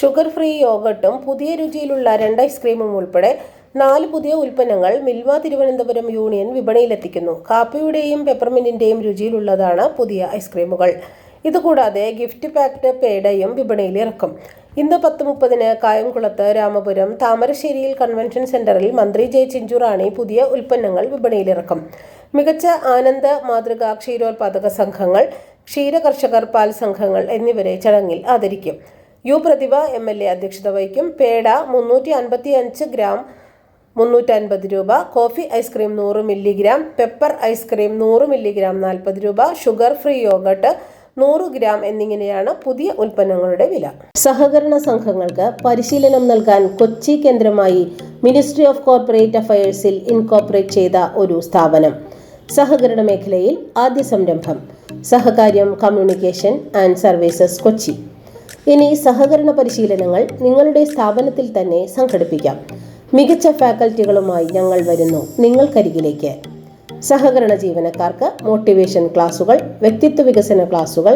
Sugar free യോഗട്ടും പുതിയ രുചിയിലുള്ള രണ്ട് ഐസ്ക്രീമും ഉൾപ്പെടെ നാല് പുതിയ ഉൽപ്പന്നങ്ങൾ മിൽവ തിരുവനന്തപുരം യൂണിയൻ വിപണിയിലെത്തിക്കുന്നു. കാപ്പിയുടെയും പെപ്പർമിന്റിന്റെയും രുചിയിലുള്ളതാണ് പുതിയ ഐസ്ക്രീമുകൾ ഇതുകൂടാതെ ഗിഫ്റ്റ് പാക്ഡ് പേടയും വിപണിയിൽ ഇറക്കും ഇന്ന് പത്ത് മുപ്പതിന് കായംകുളത്ത് രാമപുരം താമരശ്ശേരിയിൽ കൺവെൻഷൻ സെന്ററിൽ മന്ത്രി ജെ ചിഞ്ചുറാണി പുതിയ ഉൽപ്പന്നങ്ങൾ വിപണിയിലിറക്കും. മികച്ച ആനന്ദ മാതൃക ക്ഷീരോത്പാദക സംഘങ്ങൾ ക്ഷീരകർഷകർ പാൽ സംഘങ്ങൾ എന്നിവരെ ചടങ്ങിൽ ആദരിക്കും. U Prathibha M L A അധ്യക്ഷത വഹിക്കും. പേട മുന്നൂറ്റി അൻപത്തി അഞ്ച് ഗ്രാം മുന്നൂറ്റൻപത് രൂപ. കോഫി ഐസ്ക്രീം നൂറ് മില്ലിഗ്രാം. പെപ്പർ ഐസ്ക്രീം നൂറ് മില്ലിഗ്രാം നാൽപ്പത് രൂപ. ഷുഗർ ഫ്രീ യോഗട്ട് നൂറ് ഗ്രാം എന്നിങ്ങനെയാണ് പുതിയ ഉൽപ്പന്നങ്ങളുടെ വില. സഹകരണ സംഘങ്ങൾക്ക് പരിശീലനം നൽകാൻ കൊച്ചി കേന്ദ്രമായി മിനിസ്ട്രി ഓഫ് കോർപ്പറേറ്റ് അഫയേഴ്സിൽ ഇൻകോർപ്പറേറ്റ് ചെയ്ത ഒരു സ്ഥാപനം. സഹകരണ മേഖലയിൽ ആദ്യ സംരംഭം. Sahakaryam communication and services Kochi. ഇനി സഹകരണ പരിശീലനങ്ങൾ നിങ്ങളുടെ സ്ഥാപനത്തിൽ തന്നെ സംഘടിപ്പിക്കാം. മികച്ച ഫാക്കൽറ്റികളുമായി ഞങ്ങൾ വരുന്നു നിങ്ങൾക്കരികിലേക്ക്. സഹകരണ ജീവനക്കാർക്ക് മോട്ടിവേഷൻ ക്ലാസുകൾ വ്യക്തിത്വ വികസന ക്ലാസുകൾ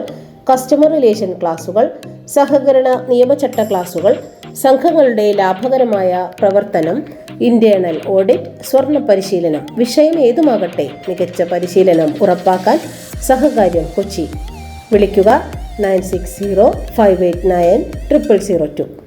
കസ്റ്റമർ റിലേഷൻ ക്ലാസുകൾ സഹകരണ നിയമചട്ട ക്ലാസുകൾ സംഘങ്ങളുടെ ലാഭകരമായ പ്രവർത്തനം ഇന്റേണൽ ഓഡിറ്റ് സ്വർണ പരിശീലനം വിഷയം ഏതുമാകട്ടെ മികച്ച പരിശീലനം ഉറപ്പാക്കാൻ സഹകാര്യം കൊച്ചി. വിളിക്കുക nine six zero five eight nine triple zero two.